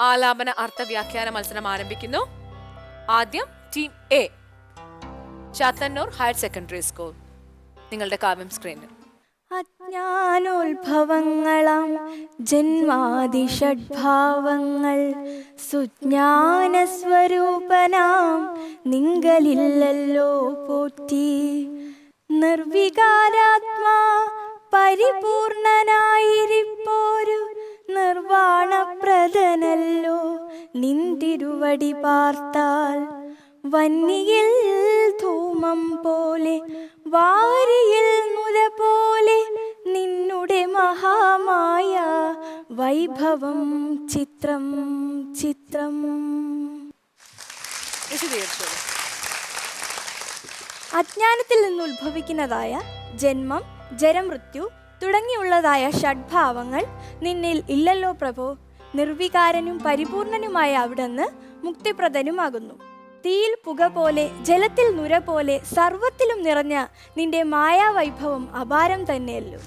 ആലാപന അർത്ഥ അർത്ഥവ്യാഖ്യാന മത്സരം ആരംഭിക്കുന്നു. ആദ്യം team A Chathannoor higher secondary school നിങ്ങളുടെ കാവ്യം സ്ക്രീനിൽ അജ്ഞാനോത്ഭവങ്ങളാം ജന്മാതിഷഡ്ഭാവങ്ങൾ സുജ്ഞാനസ്വരൂപനാം നിങ്ങളില്ലല്ലോ പോറ്റി. നിർവികാരാത്മാ പരിപൂർണനായിരിപ്പോരു നിർവാണപ്രദനല്ലോ നിന്തിരുവടി പാർത്താൽ. വന്നിയിൽ ധൂമം പോലെ വാരിയിൽ മുല പോലെ നിന്നുടെ മഹാമായ വൈഭവം ചിത്രം ചിത്രം. അജ്ഞാനത്തിൽ നിന്ന് ഉത്ഭവിക്കുന്നതായ ജന്മം ജരമൃത്യു തുടങ്ങിയുള്ളതായ ഷഡ്ഭാവങ്ങൾ നിന്നിൽ ഇല്ലല്ലോ പ്രഭോ. നിർവികാരനും പരിപൂർണനുമായ അവിടുന്ന് മുക്തിപ്രദനുമാകുന്നു. തീയിൽ പുക പോലെ ജലത്തിൽ നുര പോലെ സർവത്തിലും നിറഞ്ഞ നിന്റെ മായാവൈഭവം അപാരം തന്നെയല്ലോ.